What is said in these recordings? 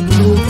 Bir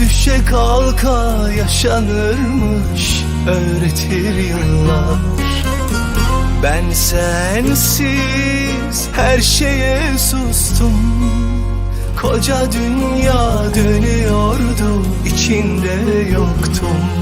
Düşe kalka yaşanırmış öğretir yıllar. Ben sensiz her şeye sustum. Koca dünya dönüyordu içinde yoktum